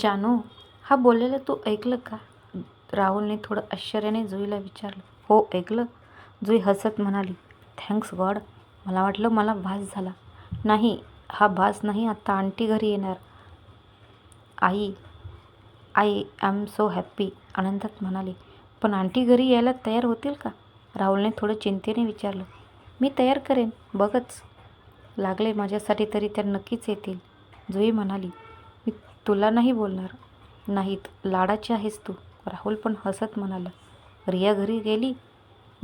जानू हा बोललेलं तू ऐकलं का? राहुलने थोडं आश्चर्याने जुईला विचारलं. हो ऐकलं. जुई हसत म्हणाली थँक्स गॉड मला वाटलं मला भास झाला. नाही हा भास नाही. आत्ता आंटी घरी येणार. आई आय ॲम सो हॅप्पी आनंदात म्हणाली पण आंटी घरी यायला तयार होतील का? राहुलने थोडं चिंतेने विचारलं मी तयार करेन. बघच. लागले माझ्यासाठी तरी त्या नक्कीच येतील. जुई म्हणाली तुला नाही बोलणार. नाहीत लाडाची आहेस तू. राहुल पण हसत म्हणाला. रिया घरी गेली?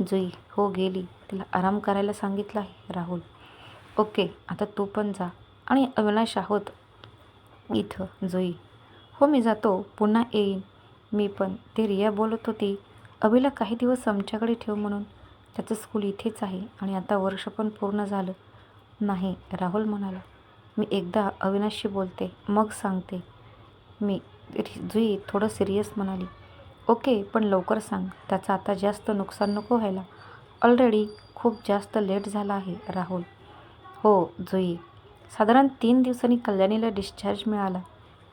जुई हो गेली. तिला आराम करायला सांगितलं आहे राहुल. ओके आता तू पण जा. आणि अविनाश आहोत इथं जुई. हो मी जातो. पुन्हा येईन. मी पण. ते रिया बोलत होती. अभिला काही दिवस आमच्याकडे ठेव म्हणून. त्याचं स्कूल इथेच आहे आणि आता वर्ष पण पूर्ण झालं. नाही राहुल म्हणाला. मी एकदा अविनाशशी बोलते मग सांगते. मी जुई थोडं सिरियस म्हणाली. ओके पण लवकर सांग. त्याचं आता जास्त नुकसान नको व्हायला. ऑलरेडी खूप जास्त लेट झाला आहे राहुल. हो जुई. साधारण तीन दिवसांनी कल्याणीला डिस्चार्ज मिळाला.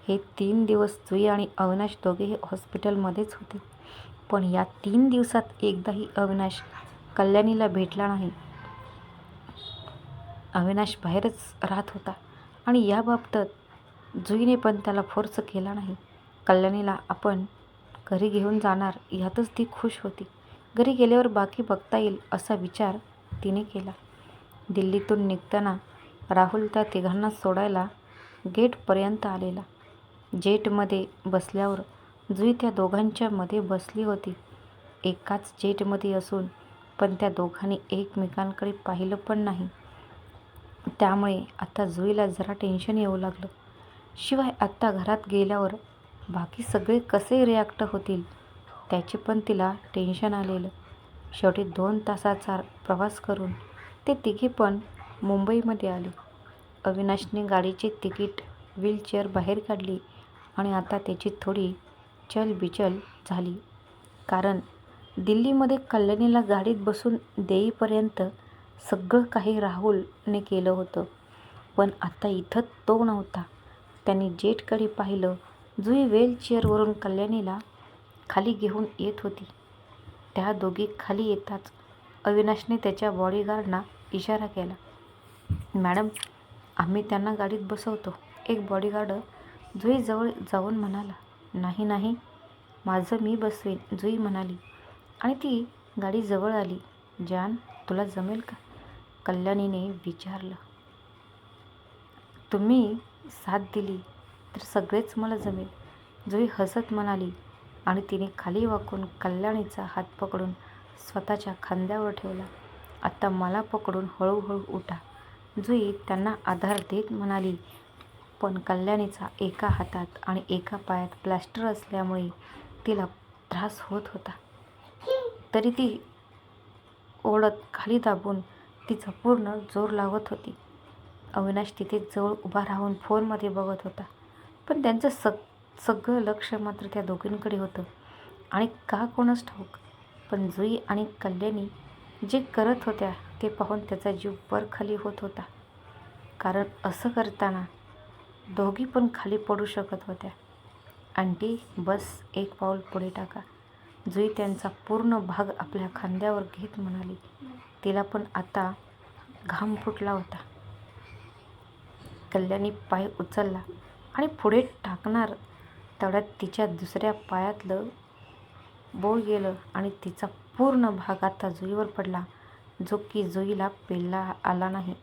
हे तीन दिवस जुई आणि अविनाश दोघेही हॉस्पिटलमध्येच होते. पण या तीन दिवसात एकदाही अविनाश कल्याणीला भेटला नाही. अविनाश बाहेरच राहत होता. आणि याबाबतीत जुईने पण त्याला फोर्स केला नाही. कल्याणीला आपण घरी घेऊन जाणार यातच ती खुश होती. घरी गेल्यावर बाकी बघता येईल असा विचार तिने केला. दिल्लीतून निघताना राहुल त्या तिघांना सोडायला गेटपर्यंत आलेला. जेटमध्ये बसल्यावर जुई त्या दोघांच्या मध्ये बसली होती. एकाच जेटमध्ये असून पण त्या दोघांनी एकमेकांकडे पाहिलं पण नाही. त्यामुळे आता जुईला जरा टेन्शन येऊ लागलं. शिवाय आत्ता घरात गेल्यावर बाकी सगळे कसे रिॲक्ट होतील त्याचे पण तिला टेन्शन आलेलं. शेवटी दोन तासाचा प्रवास करून ते तिघे पण मुंबईमध्ये आले. अविनाशने गाडीचे तिकीट व्हीलचेअर बाहेर काढली आणि आता त्याची थोडी चलबिचल झाली. कारण दिल्लीमध्ये कल्याणीला गाडीत बसून देईपर्यंत सगळं काही राहुलने केलं होतं. पण आता इथं तो नव्हता. त्यांनी जेटकडे पाहिलं जुई व्हीलचेअरवरून कल्याणीला खाली घेऊन येत होती. त्या दोघी खाली येताच अविनाशने त्याच्या बॉडीगार्डना इशारा केला मॅडम आम्ही त्यांना गाडीत बसवतो. एक बॉडीगार्ड जुईजवळ जाऊन म्हणाला नाही नाही माझं मी बसवेन जुई म्हणाली. आणि ती गाडी जवळ आली जान तुला जमेल का? कल्याणीने विचारलं तुम्ही साथ दिली तर सगळेच मला जमेल. जुई हसत म्हणाली आणि तिने खाली वाकून कल्याणीचा हात पकडून स्वतःच्या खांद्यावर ठेवला. आता मला पकडून हळूहळू उठा. जुई त्यांना आधार देत म्हणाली पण कल्याणीचा एका हातात आणि एका पायात प्लॅस्टर असल्यामुळे तिला त्रास होत होता. तरी ती ओढत खाली दाबून तिचा पूर्ण जोर लावत होती. अविनाश तिथे जवळ उभा राहून फोनमध्ये बघत होता. पण त्यांचं सग सगळं लक्ष मात्र त्या दोघींकडे होतं. आणि का कोणच ठाऊक. पण जुई आणि कल्याणी जे करत होत्या ते पाहून त्याचा जीव वर खाली होत होता. कारण असं करताना दोघी पण खाली पडू शकत होत्या. आंटी बस एक पाऊल पुढे टाका. जुई त्यांचा पूर्ण भाग आपल्या खांद्यावर घेत म्हणाली तिला पण आता घाम फुटला होता. कल्याणी पाय उचलला आणि पुढे टाकणार तेवढ्यात तिच्या दुसऱ्या पायातलं बोळ गेलं आणि तिचा पूर्ण भाग आता जुईवर पडला. जो की जुईला पेलला आला नाही.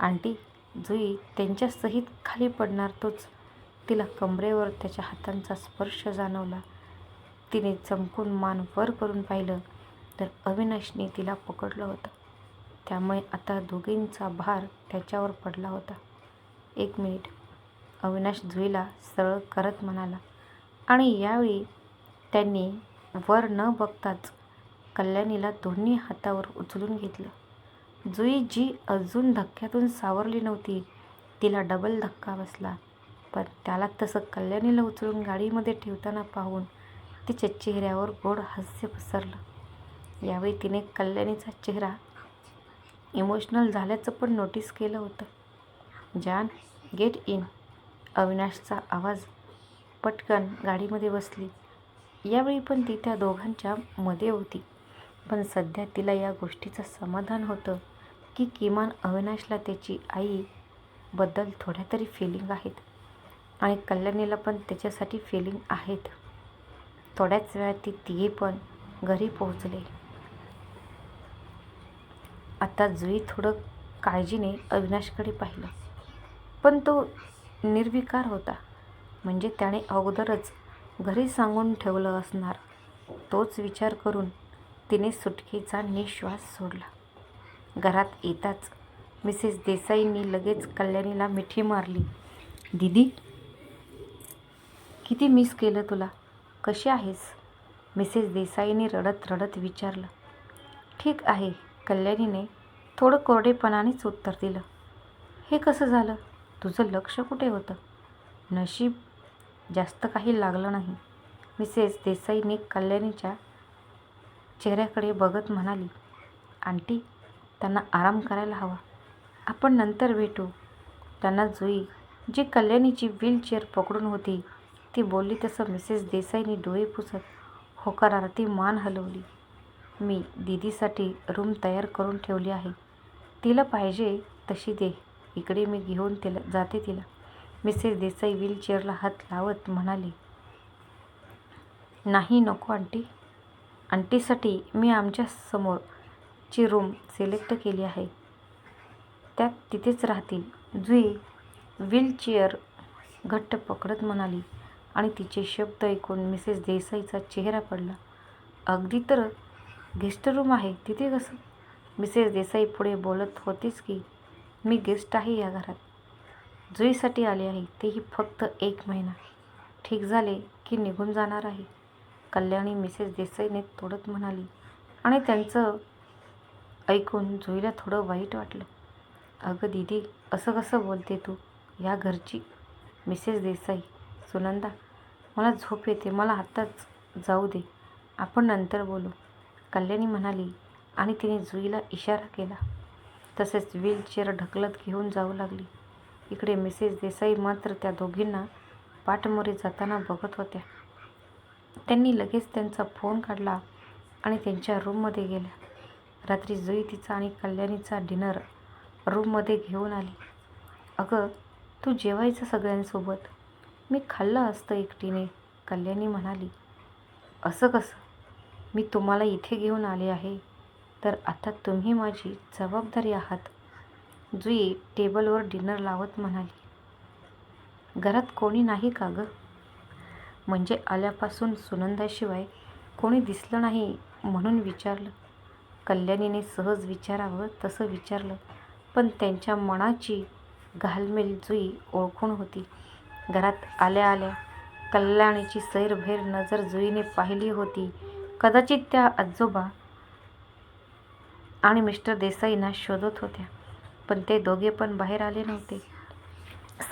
आंटी जुई त्यांच्यासहित खाली पडणार तोच. तिला कमरेवर त्याच्या हातांचा स्पर्श जाणवला. तिने चमकून मान वर करून पाहिलं तर अविनाशने तिला पकडलं होतं. त्यामुळे आता दोघींचा भार त्याच्यावर पडला होता. एक मिनिट. अविनाश जुईला सरळ करत म्हणाला आणि यावेळी त्यांनी वर न बघताच कल्याणीला दोन्ही हातावर उचलून घेतलं. जुई जी अजून धक्क्यातून सावरली नव्हती तिला डबल धक्का बसला. पण त्याला तसं कल्याणीला उचलून गाडीमध्ये ठेवताना पाहून तिच्या चेहऱ्यावर गोड हास्य पसरलं. यावेळी तिने कल्याणीचा चेहरा इमोशनल झाल्याचं पण नोटीस केलं होतं. जान गेट इन. अविनाशचा आवाज पटकन गाडीमध्ये बसली. यावेळी पण ती त्या दोघांच्या मध्ये होती. पण सध्या तिला या गोष्टीचं समाधान होतं की किमान अविनाशला त्याची आईबद्दल थोड्या तरी फिलिंग आहेत. आणि कल्याणीला पण त्याच्यासाठी फिलिंग आहेत. थोड्याच वेळात ती तिघे पण घरी पोहोचले. आता जुई थोडं काळजीने अविनाशकडे पाहिलं. पण तो निर्विकार होता. म्हणजे त्याने अगोदरच घरी सांगून ठेवलं असणार. तोच विचार करून तिने सुटकेचा निश्वास सोडला. घरात येताच मिसेस देसाईंनी लगेच कल्याणीला मिठी मारली. दीदी किती मिस केलं तुला? कशी आहेस? मिसेस देसाईने रडत रडत विचारलं. ठीक आहे कल्याणीने थोडं कोरडेपणानेच उत्तर दिलं. हे कसं झालं? तुझं लक्ष कुठे होतं? नशीब जास्त काही लागलं नाही. मिसेस देसाईने कल्याणीच्या चेहऱ्याकडे बघत म्हणाली आंटी त्यांना आराम करायला हवा. आपण नंतर भेटू. त्यांना जुई जी कल्याणीची व्हीलचेअर पकडून होती ती बोलली तसं मिसेस देसाईंनी डोळे पुसत होकारार्थी मान हलवली. मी दीदीसाठी रूम तयार करून ठेवली आहे. तिला पाहिजे तशी दे. इकडे मी घेऊन तिला जाते तिला. मिसेस देसाई व्हीलचेअरला हात लावत म्हणाली नाही नको आंटी. आंटीसाठी मी आमच्या समोरची रूम सिलेक्ट केली आहे. त्यात तिथेच राहतील. जुई व्हीलचेअर घट्ट पकडत म्हणाली आणि तिचे शब्द ऐकून मिसेस देसाईचा चेहरा पडला. अगदी तर गेस्ट रूम आहे तिथे कसं? मिसेस देसाई पुढे बोलत होतीच की मी गेस्ट आहे या घरात. जुईसाठी आले आहे. तेही फक्त एक महिना. ठीक झाले की निघून जाणार आहे. कल्याणी मिसेस देसाईने तोडत म्हणाली आणि त्यांचं ऐकून जुईला थोडं वाईट वाटलं. अगं दीदी असं कसं बोलते तू? या घरची. मिसेस देसाई सुनंदा मला झोप येते मला आत्ताच जाऊ दे. आपण नंतर बोलू. कल्याणी म्हणाली आणि तिने जुईला इशारा केला. तसेच व्हीलचेअर ढकलत घेऊन जाऊ लागली. इकडे मिसेस देसाई मात्र त्या दोघींना पाठमोरे जाताना बघत होत्या. त्यांनी लगेच त्यांचा फोन काढला आणि त्यांच्या रूममध्ये गेल्या. रात्री जुई तिचा आणि कल्याणीचा डिनर रूममध्ये घेऊन आली. अगं तू जेवायचं सगळ्यांसोबत? मी खाल्लं असतं एकटीने. कल्याणी म्हणाली असं कसं? मी तुम्हाला इथे घेऊन आले आहे. तर आता तुम्ही माझी जबाबदारी आहात. जुई टेबलवर डिनर लावत म्हणाली घरात कोणी नाही का गं? म्हणजे आल्यापासून सुनंदाशिवाय कोणी दिसलं नाही म्हणून विचारलं. कल्याणीने सहज विचारावं तसं विचारलं पण त्यांच्या मनाची घालमेल जुई ओळखून होती. घरात आल्या आल्या कल्याणीची सैरभैर नजर जुईने पाहिली होती. कदाचित त्या आजोबा आणि मिस्टर देसाईंना शोधत होत्या पण ते दोघे पण बाहेर आले नव्हते.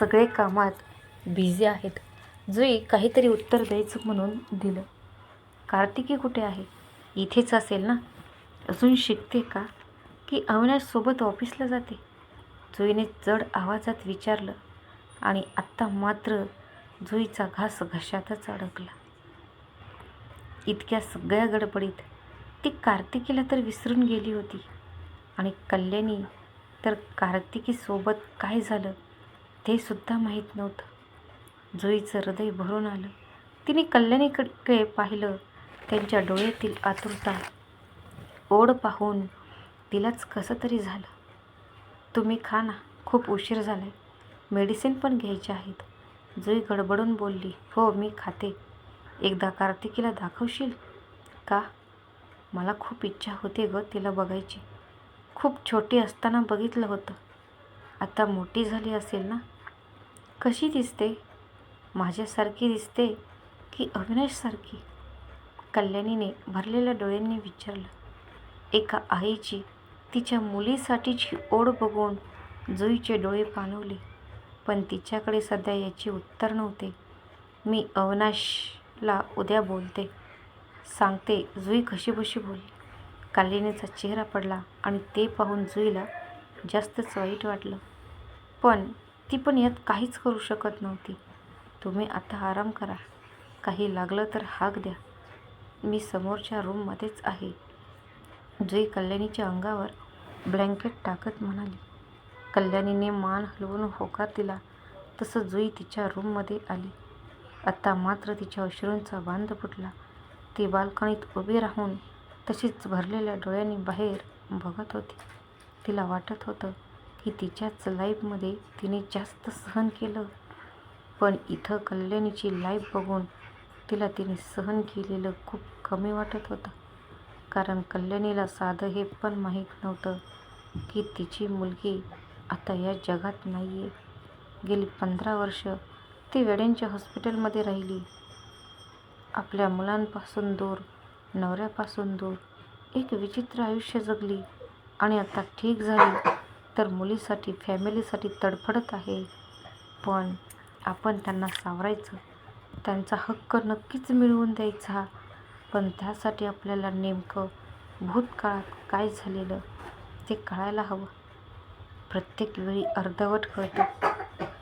सगळे कामात बिझी आहेत. जुई काहीतरी उत्तर द्यायचं म्हणून दिलं. कार्तिकी कुठे आहे? इथेच असेल ना? अजून शिकते का? की अविनाशसोबत ऑफिसला जाते? जुईने जड आवाजात विचारलं. आणि आत्ता मात्र जुईचा घास घशातच अडकला. इतक्या सगळ्या गडबडीत ती कार्तिकीला तर विसरून गेली होती. आणि कल्याणी तर कार्तिकीसोबत काय झालं ते सुद्धा माहीत नव्हतं. जुईचं हृदय भरून आलं. तिने कल्याणीकडे पाहिलं. त्यांच्या डोळ्यातील आतुरता ओढ पाहून तिलाच कसं तरी झालं. तुम्ही खा ना खूप उशीर झाला आहे मेडिसिन पण घ्यायचे आहेत. जुई गडबडून बोलली हो मी खाते. एकदा कार्तिकीला दाखवशील का? मला खूप इच्छा होते ग तिला बघायची. खूप छोटी असताना बघितलं होतं. आता मोठी झाली असेल ना? कशी दिसते? माझ्यासारखी दिसते की अविनाशसारखी कल्याणीने भरलेल्या डोळ्यांनी विचारलं. एका आईची तिच्या मुलीसाठीची ओढ बघून जुईचे डोळे पाणवले. पण तिच्याकडे सध्या याचे उत्तर नव्हते. मी अविनाशला उद्या बोलते. सांगते जुई कशीबशी बोलली कालिनीचा चेहरा पडला आणि ते पाहून जुईला जास्तच वाईट वाटलं. पण ती पण यात काहीच करू शकत नव्हती. तुम्ही आता आराम करा. काही लागलं तर हाक द्या. मी समोरच्या रूममध्येच आहे. जुई कल्याणीच्या अंगावर ब्लँकेट टाकत म्हणाली. कल्याणीने मान हलवून होकार दिला. तसं जुई तिच्या रूममध्ये आली. आत्ता मात्र तिच्या अश्रूंचा बांध फुटला. ती बाल्कनीत उभी राहून तशीच भरलेल्या डोळ्यांनी बाहेर बघत होती. तिला वाटत होतं की तिच्याच लाईफमध्ये तिने जास्त सहन केलं. पण इथं कल्याणीची लाईफ बघून तिला तिने सहन केलेलं खूप कमी वाटत होतं. कारण कल्याणीला साधं हे पण माहीत नव्हतं की तिची मुलगी आता या जगात नाही आहे गेली पंधरा वर्ष ती वेड्यांच्या हॉस्पिटलमध्ये राहिली. आपल्या मुलांपासून दूर नवऱ्यापासून दूर एक विचित्र आयुष्य जगली आणि आता ठीक झाली तर मुलीसाठी फॅमिलीसाठी तडफडत आहे. पण आपण त्यांना सावरायचं त्यांचा हक्क नक्कीच मिळवून द्यायचा. पण त्यासाठी आपल्याला नेमकं भूतकाळात काय झालेलं ते कळायला हवं. प्रत्येक वेळी अर्धवट कळतं.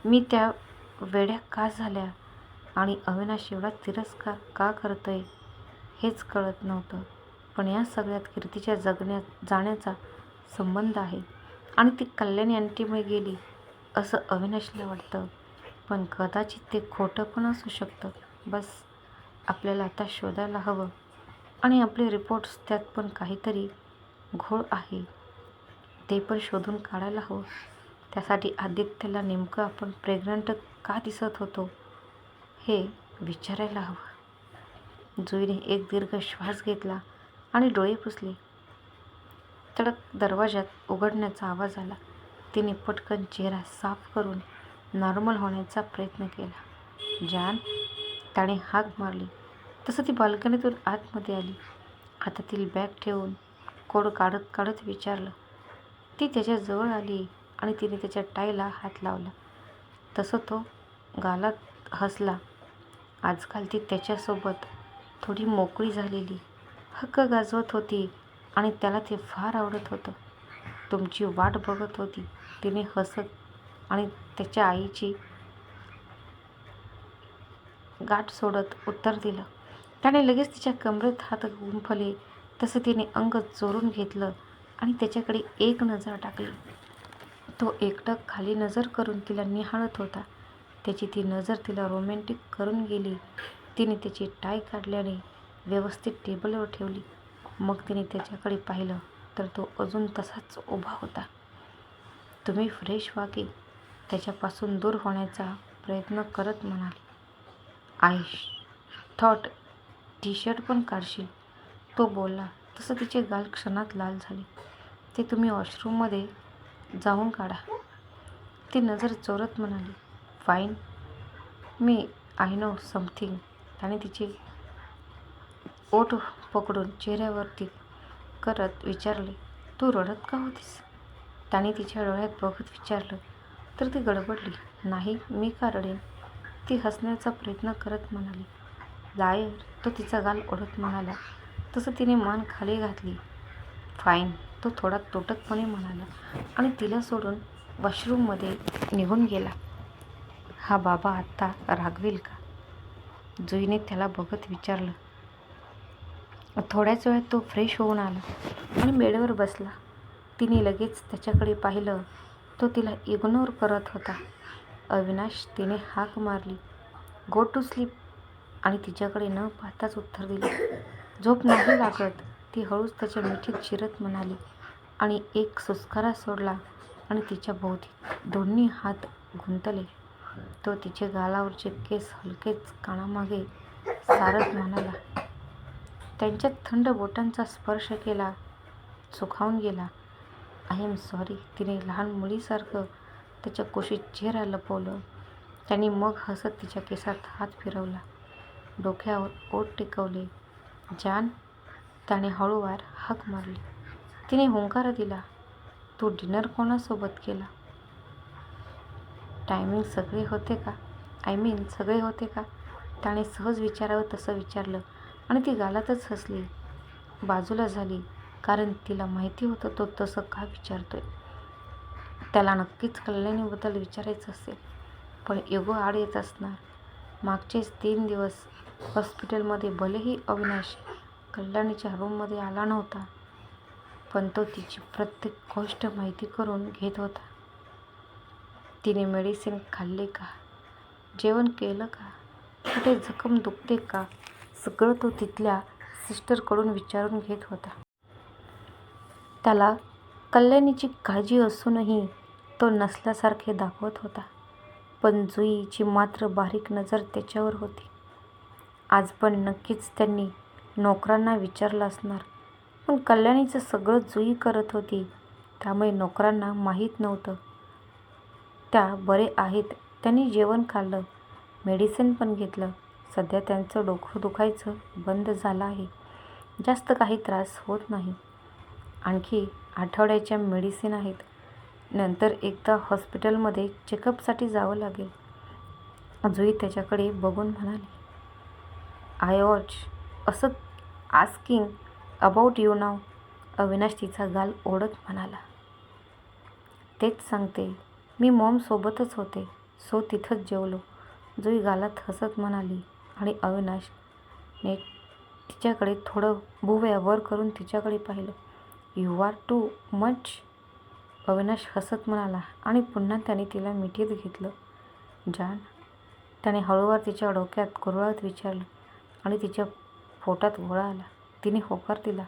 मी त्या वेड्या का झाल्या आणि अविनाश एवढा तिरस्कार का करतोय हेच कळत नव्हतं. पण या सगळ्यात कीर्तीच्या जगण्यात जाण्याचा संबंध आहे. आणि ती कल्याणी आंटीमुळे गेली असं अविनाशला वाटतं. पण कदाचित ते खोटं पण असू शकतं. बस आपल्याला आता शोधायला हवं. आणि आपले रिपोर्ट्स त्यात पण काहीतरी घोळ आहे. ते पण शोधून काढायला हवं. त्यासाठी आदित्यला नेमकं आपण प्रेग्नंट का दिसत होतो हे विचारायला हवं. जुईने एक दीर्घ श्वास घेतला आणि डोळे पुसले. तडक दरवाजात उघडण्याचा आवाज आला. तिने पटकन चेहरा साफ करून नॉर्मल होण्याचा प्रयत्न केला. जान त्याने हाक मारली. तसं ती बाल्कनीतून आतमध्ये आली. हातातील बॅग ठेवून कोड काढत काढत विचारलं ती त्याच्याजवळ आली आणि तिने त्याच्या टायला हात लावला. तसं तो गालात हसला. आजकाल ती त्याच्यासोबत थोडी मोकळी झालेली. हक्क गाजवत होती आणि त्याला ते फार आवडत होतं. तुमची वाट बघत होती. तिने हसत आणि त्याच्या आईची गाठ सोडत उत्तर दिलं. त्याने लगेच तिच्या कमरेत हात गुंफले. तसं तिने अंग चोरून घेतलं. आणि त्याच्याकडे एक नजर टाकली. तो एकटक खाली नजर करून तिला निहाळत होता. त्याची ती नजर तिला रोमॅन्टिक करून गेली. तिने त्याची टाय काढल्याने व्यवस्थित टेबलवर ठेवली. मग तिने त्याच्याकडे पाहिलं तर तो अजून तसाच उभा होता. तुम्ही फ्रेश व्हा की त्याच्यापासून दूर होण्याचा प्रयत्न करत म्हणाले. आय थॉट टी शर्ट पण काढशील. तो बोलला. तसं तिचे गाल क्षणात लाल झाले. ते तुम्ही वॉशरूममध्ये जाऊन काढा. ती नजर चोरत म्हणाली फाईन मी आय नो समथिंग त्याने तिचे ओठ पकडून चेहऱ्यावरती करत विचारले तू रडत का होतीस? त्याने तिच्या डोळ्यात बघत विचारलं तर ती गडबडली नाही मी का रडेन? ती हसण्याचा प्रयत्न करत म्हणाली लायर तो तिचा गाल ओढत म्हणाला तसं तिने मान खाली घातली फाईन तो थोडा तोटकपणे म्हणाला आणि तिला सोडून वॉशरूममध्ये निघून गेला. हा बाबा आत्ता रागवेल का? जुईने त्याला बघत विचारलं. थोड्याच वेळात तो फ्रेश होऊन आला आणि बेडवर बसला. तिने लगेच त्याच्याकडे पाहिलं. तो तिला इग्नोर करत होता. अविनाश तिने हाक मारली. गो टू स्लीप आणि तिच्याकडे न पाहताच उत्तर दिलं. झोप नाही लागत. ती हळूच त्याच्या मिठीत शिरत म्हणाली आणि एक सुस्कारा सोडला आणि तिच्या भोवती दोन्ही हात गुंतले. तो तिचे गालावरचे केस हलकेच कानामागे सारत म्हणाला त्यांच्या थंड बोटांचा स्पर्श केला सुखावून गेला. I am sorry. तिने लहान मुलीसारखं त्याच्या कुशीत चेहरा लपवलं. त्यांनी मग हसत तिच्या केसात हात फिरवला. डोक्यावर ओठ टेकवले. जान त्याने हळूवार हाक मारली. तिने हुंकार दिला. तू डिनर कोणासोबत केला? टायमिंग सगळे होते का? आय मीन सगळे होते का? त्याने सहज विचारावं तसं विचारलं आणि ती गालातच हसली. बाजूला झाली कारण तिला माहिती होतं तो तसं का विचारतोय. त्याला नक्कीच कल्याणीबद्दल विचारायचं असेल पण एगो आड येत असणार. मागचेच तीन दिवस हॉस्पिटलमध्ये भलेही अविनाश कल्याणीच्या रूममध्ये आला नव्हता पण तो तिची प्रत्येक गोष्ट माहिती करून घेत होता. तिने मेडिसिन खाल्ले का? जेवण केलं का? कुठे जखम दुखते का? सगळं तो तिथल्या सिस्टरकडून विचारून घेत होता. त्याला कल्याणीची काळजी असूनही तो नसल्यासारखे दाखवत होता. पण जुईची मात्र बारीक नजर त्याच्यावर होती. आज पण नक्कीच त्यांनी नोकरांना विचारलं असणार. पण कल्याणीचं सगळं जुई करत होती त्यामुळे नोकरांना माहीत नव्हतं. त्या बरे आहेत. त्यांनी जेवण खाल्लं, मेडिसिन पण घेतलं. सध्या त्यांचं डोकं दुखायचं बंद झालं आहे. जास्त काही त्रास होत नाही. आणखी आठवड्याच्या मेडिसिन आहेत. नंतर एकदा हॉस्पिटलमध्ये चेकअपसाठी जावं लागेल. जुई त्याच्याकडे बघून म्हणाली. आय वॉच असं आस्किंग अबाउट यू नाव अविनाश तिचा गाल ओढत म्हणाला. तेच सांगते मी मॉमसोबतच होते. सो तिथंच जेवलो. जुई गालात हसत म्हणाली आणि अविनाश ने तिच्याकडे थोडं भुवया वर करून तिच्याकडे पाहिलं. You are too much. Avinash हसत म्हणाला आणि पुन्हा त्याने तिला मिठीत घेतलं. जान? त्याने हळूवार तिच्या डोक्यात कुरळत विचारलं आणि तिच्या पोटात गोळा आला. तिने होकार दिला.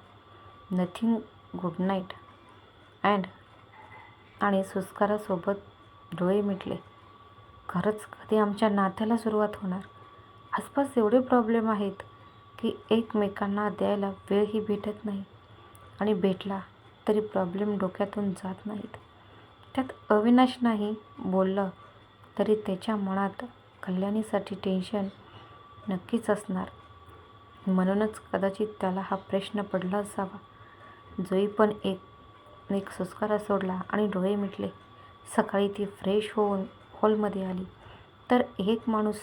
नथिंग गुड नाईट अँड आणि सुस्कारासोबत डोळे मिटले. खरंच कधी आमच्या नात्याला सुरुवात होणार? आसपास एवढे प्रॉब्लेम आहेत की एकमेकांना द्यायला वेळही भेटत नाही आणि भेटला तरी प्रॉब्लेम डोक्यातून जात नाहीत. त्यात अविनाश नाही बोललं तरी त्याच्या मनात कल्याणीसाठी टेन्शन नक्कीच असणार. म्हणूनच कदाचित त्याला हा प्रश्न पडला असावा. जुई पण एक सुस्कारा सोडला आणि डोळे मिटले. सकाळी ती फ्रेश होऊन हॉलमध्ये आली तर एक माणूस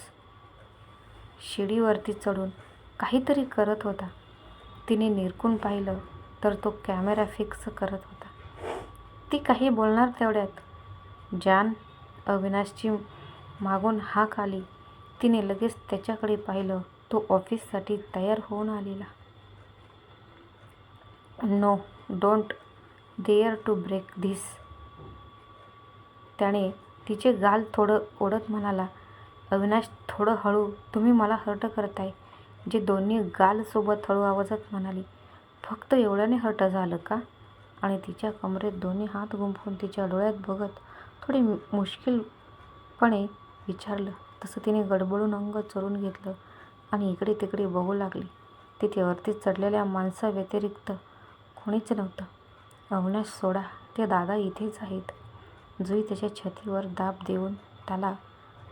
शिडीवरती चढून काहीतरी करत होता. तिने निरखून पाहिलं तर तो कॅमेरा फिक्स करत होता. ती काही बोलणार तेवढ्यात जान? अविनाशची मागून हाक आली. तिने लगेच त्याच्याकडे पाहिलं. तो ऑफिससाठी तयार होऊन आलेला. No, don't dare to break this. त्याने तिचे गाल थोडं ओढत म्हणाला. अविनाश थोडं हळू. तुम्ही मला हर्ट करताय. जे दोन्ही गाल सोबत हळू आवाजात म्हणाली. फक्त एवढ्याने हर्ट झालं का? आणि तिच्या कमरेत दोन्ही हात गुंफून तिच्या डोळ्यात बघत थोडे मुश्किलपणे विचारलं. तसं तिने गडबडून अंग चरून घेतलं आणि इकडे तिकडे बघू लागली. तिथे वरती चढलेल्या माणसाव्यतिरिक्त कोणीच नव्हतं. अविनाश सोडा, ते दादा इथेच आहेत. जुई त्याच्या छतीवर दाब देऊन त्याला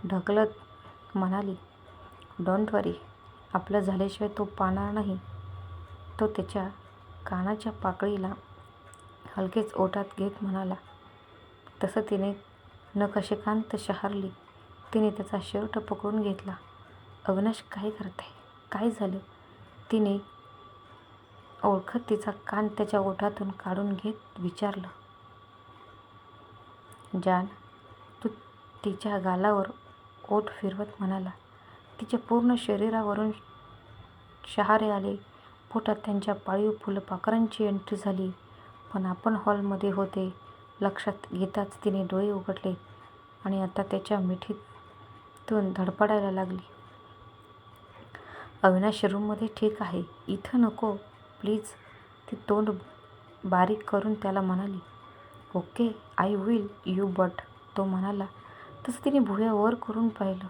ढकलत म्हणाली. Don't worry. आपलं झाल्याशिवाय तो पाहणार नाही. तो त्याच्या कानाच्या पाकळीला हलकेच ओटात घेत म्हणाला. तसं तिने नखशिखांत शहारली. तिने त्याचा शर्ट पकडून घेतला. अविनाश काय करताय? काय झालं? तिने ओळखत तिचा कान त्याच्या ओठातून काढून घेत विचारलं. जान? तू तिच्या गालावर ओठ फिरवत म्हणाला. तिच्या पूर्ण शरीरावरून शहारे आले. पोटात त्यांच्या पाळीव फुलपाखरांची एंट्री झाली. पण आपण हॉलमध्ये होते लक्षात घेताच तिने डोळे उघडले आणि आता त्याच्या मिठीतून धडपडायला लागली. अविनाश रूममध्ये ठीक आहे. इथं नको प्लीज. ती तोंड बारीक करून त्याला म्हणाली. Okay, I will you but तो म्हणाला तसं तिने भुवया वर करून पाहिलं.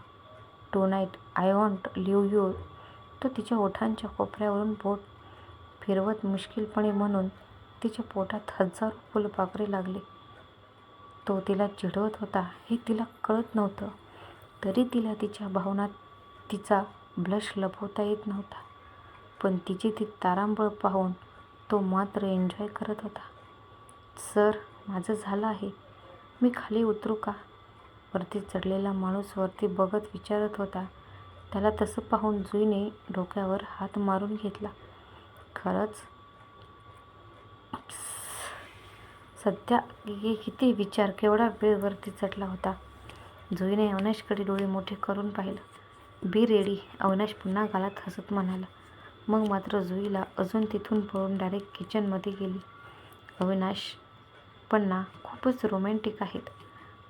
Tonight I want leave you तो तिच्या ओठांच्या कोपऱ्यावरून बोट फिरवत मुश्किलपणे म्हणून तिच्या पोटात हजारो फुलपाखरे लागले. तो तिला चिडवत होता हे तिला कळत नव्हतं. तरी तिला तिच्या भावना तिचा ब्लश लपवता येत नव्हता. पण तिची ती तारांबळ पाहून तो मात्र एन्जॉय करत होता. सर, माझं झालं आहे. मी खाली उतरू का? वरती चढलेला माणूस वरती बघत विचारत होता. त्याला तसं पाहून जुईने डोक्यावर हात मारून घेतला. खरंच? सध्या किती विचार केवढा वेळ वरती चढला होता. जुईने अविनाशकडे डोळे मोठे करून पाहिलं. Be ready. अविनाश पुन्हा गालात हसत म्हणाला. मग मात्र जुईला अजून तिथून पळून डायरेक्ट किचनमध्ये गेली. अविनाश पण ना खूपच रोमॅन्टिक आहेत.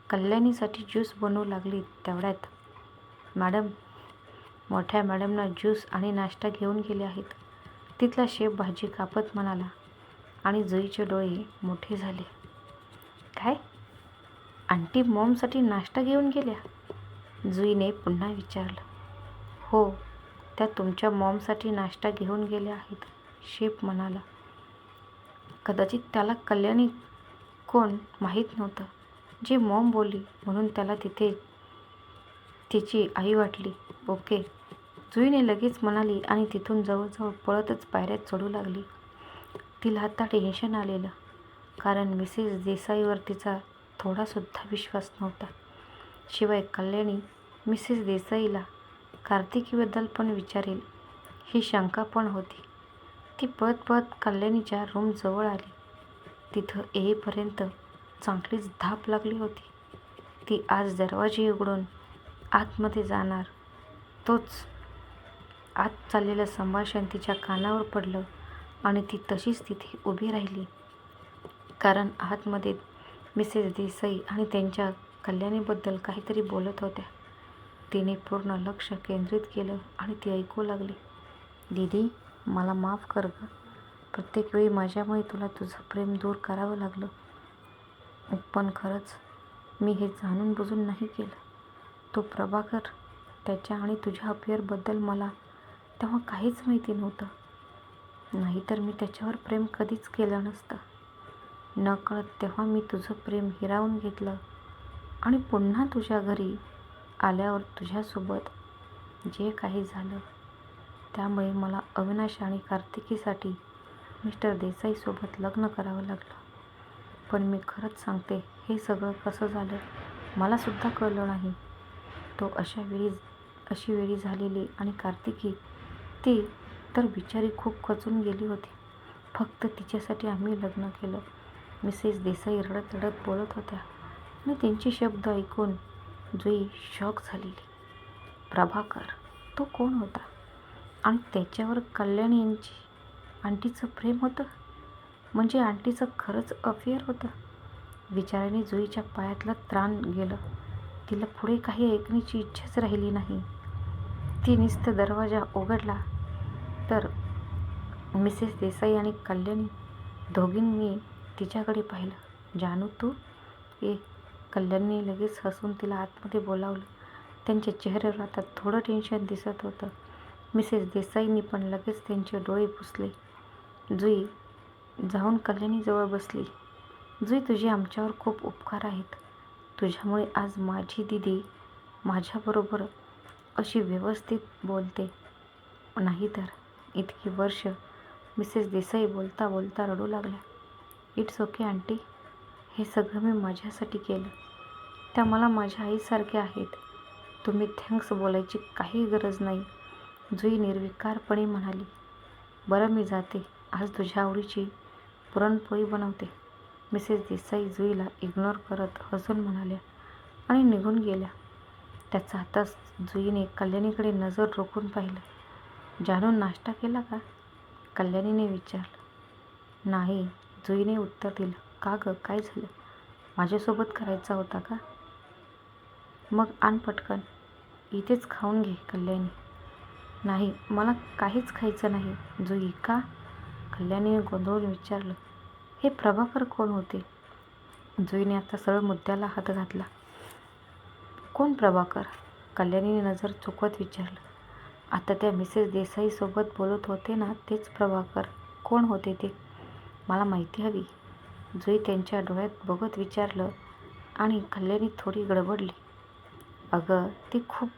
कल्याणीसाठी ज्यूस बनवू लागली तेवढ्यात. मॅडम मोठ्या मॅडमना ज्यूस आणि नाश्ता घेऊन गेले आहेत. तिथला शेफ भाजी कापत म्हणाला आणि जुईचे डोळे मोठे झाले. काय? आंटी मॉमसाठी नाश्ता घेऊन गेल्या? जुईने पुन्हा विचारलं. हो त्या तुमच्या मॉमसाठी नाश्ता घेऊन गेल्या आहेत शेफ म्हणाला. कदाचित त्याला कल्याणी कोण माहीत नव्हतं. जे मॉम बोलली म्हणून त्याला तिथे तिची आई वाटली. ओके. जुईने लगेच म्हणाली आणि तिथून जवळजवळ पळतच पायऱ्यात चढू लागली. तिला आता टेन्शन आलेलं कारण मिसेस देसाईवर तिचा थोडासुद्धा विश्वास नव्हता. शिवाय कल्याणी मिसेस देसाईला कार्तिकीबद्दल पण विचारेल. ही शंका पण होती. ती पळत पळत कल्याणीच्या रूमजवळ आली. तिथं येईपर्यंत चांगलीच धाप लागली होती. ती आज दरवाजे उघडून आतमध्ये जाणार. तोच आत चाललेलं संभाषण तिच्या कानावर पडलं आणि ती तशीच तिथे उभी राहिली. कारण आतमध्ये मिसेस देसाई आणि त्यांच्या कल्याणीबद्दल काहीतरी बोलत होत्या. तिने पूर्ण लक्ष केंद्रित केलं आणि ती ऐकू लागली. दीदी मला माफ कर गं. प्रत्येक वेळी माझ्यामुळे तुला तुझं प्रेम दूर करावं लागलं. पण खरंच मी हे जाणून बुजून नाही केलं. तो प्रभाकर त्याच्या आणि तुझ्या अफेअरबद्दल मला तेव्हा काहीच माहिती नव्हतं. नाहीतर मी त्याच्यावर प्रेम कधीच केलं नसतं. नकळत तेव्हा मी तुझं प्रेम हिरावून घेतलं आणि पुन्हा तुझ्या घरी आल्यावर तुझ्यासोबत जे काही झालं त्यामुळे मला अविनाश आणि कार्तिकीसाठी मिस्टर देसाईसोबत लग्न करावं लागलं. पण मी खरंच सांगते हे सगळं कसं झालं मलासुद्धा कळलं नाही. तो अशा वेळी अशी वेळी झालेली आणि कार्तिकी ती तर बिचारी खूप खचून गेली होती. फक्त तिच्यासाठी आम्ही लग्न केलं. मिसेस देसाई रडत रडत बोलत होत्या आणि त्यांचे शब्द ऐकून जुई शॉक झालेली. प्रभाकर तो कोण होता? आणि त्याच्यावर कल्याणी यांची आंटीचं प्रेम होतं? म्हणजे आंटीचं खरंच अफेअर होतं? विचाराने जुईच्या पायातलं त्राण गेलं. तिला पुढे काही ऐकण्याची इच्छाच राहिली नाही. ती नुसतं दरवाजा उघडला. तर मिसेस देसाई आणि कल्याणी दोघींनी तिच्याकडे पाहिलं. जानू तू? ए कल्याणने लगेच हसून तिला आतमध्ये बोलावलं. त्यांच्या चेहऱ्यावर आता थोडं टेन्शन दिसत होतं. मिसेस देसाईंनी पण लगेच त्यांचे डोळे पुसले. जुई जाऊन कल्याणीजवळ बसली. जुई तुझे आमच्यावर खूप उपकार आहेत. तुझ्यामुळे आज माझी दिदी माझ्याबरोबर अशी व्यवस्थित बोलते. नाहीतर इतकी वर्ष मिसेस देसाई बोलता बोलता रडू लागल्या. It's okay aunty. हे सगळं मी माझ्यासाठी केलं. त्या मला माझ्या आईसारख्या आहेत. तुम्ही थँक्स बोलायची काही गरज नाही. जुई निर्विकारपणे म्हणाली बरं मी जाते. आज तुझ्या आवडीची पुरणपोळी बनवते. मिसेस देसाई जुईला इग्नोर करत हसून म्हणाल्या आणि निघून गेल्या. त्याचा हाताच जुईने कल्याणीकडे नजर रोखून पाहिलं. जानून नाश्ता केला का? कल्याणीने विचारलं. नाही जुईने उत्तर दिलं. का गं? काय झालं? माझ्यासोबत करायचा होता का? मग आण पटकन. इथेच खाऊन घे कल्याणी. नाही मला काहीच खायचं नाही. जुई का? कल्याणीने गोंधळून विचारलं. हे प्रभाकर कोण होते? जुईने आता सरळ मुद्द्याला हात घातला. कोण प्रभाकर? कल्याणीने नजर चुकवत विचारलं. आता त्या मिसेस देसाईसोबत बोलत होते ना तेच प्रभाकर. कोण होते ते? मला माहिती हवी. जुई त्यांच्या डोळ्यात बघत विचारलं आणि कल्याणी थोडी गडबडली. अगं ते खूप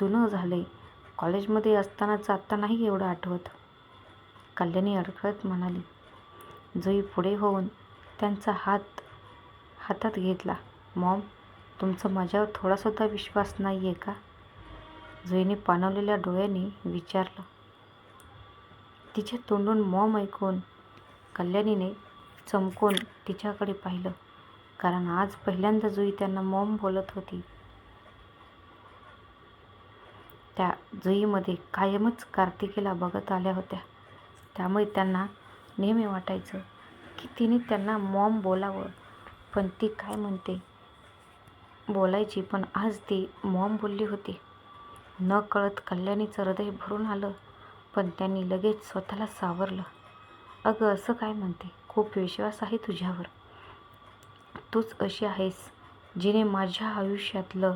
जुनं झालंय. कॉलेजमध्ये असतानाच आत्ता नाही एवढं आठवत. कल्याणी अडखळत म्हणाली जुई पुढे होऊन त्यांचा हात हातात घेतला. मॉम तुमचा माझ्यावर थोडासुद्धा विश्वास नाही आहे का? जुईने पाणवलेल्या डोळ्याने विचारलं. तिच्या तोंडून मॉम ऐकून कल्याणीने चमकून तिच्याकडे पाहिलं. कारण आज पहिल्यांदा जुई त्यांना मॉम बोलत होती. त्या जुईमध्ये कायमच कार्तिकीला बघत आल्या होत्या. त्यामुळे त्यांना नेहमी वाटायचं की तिने त्यांना मॉम बोलावं. पण ती काय म्हणते? बोलायची पण आज ती मॉम बोलली होती. न कळत कल्याणीचं हृदय भरून आलं पण त्यांनी लगेच स्वतःला सावरलं. अगं असं काय म्हणते? खूप विश्वास आहे तुझ्यावर. तूच अशी आहेस जिने माझ्या आयुष्यातलं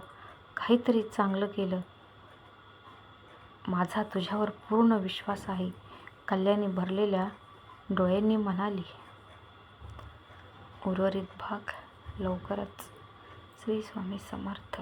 काहीतरी चांगलं केलं. माझा तुझ्यावर पूर्ण विश्वास आहे कल्याणी भरलेल्या डोळ्यांनी म्हणाली. उर्वरित भाग लवकरच श्री स्वामी समर्थ.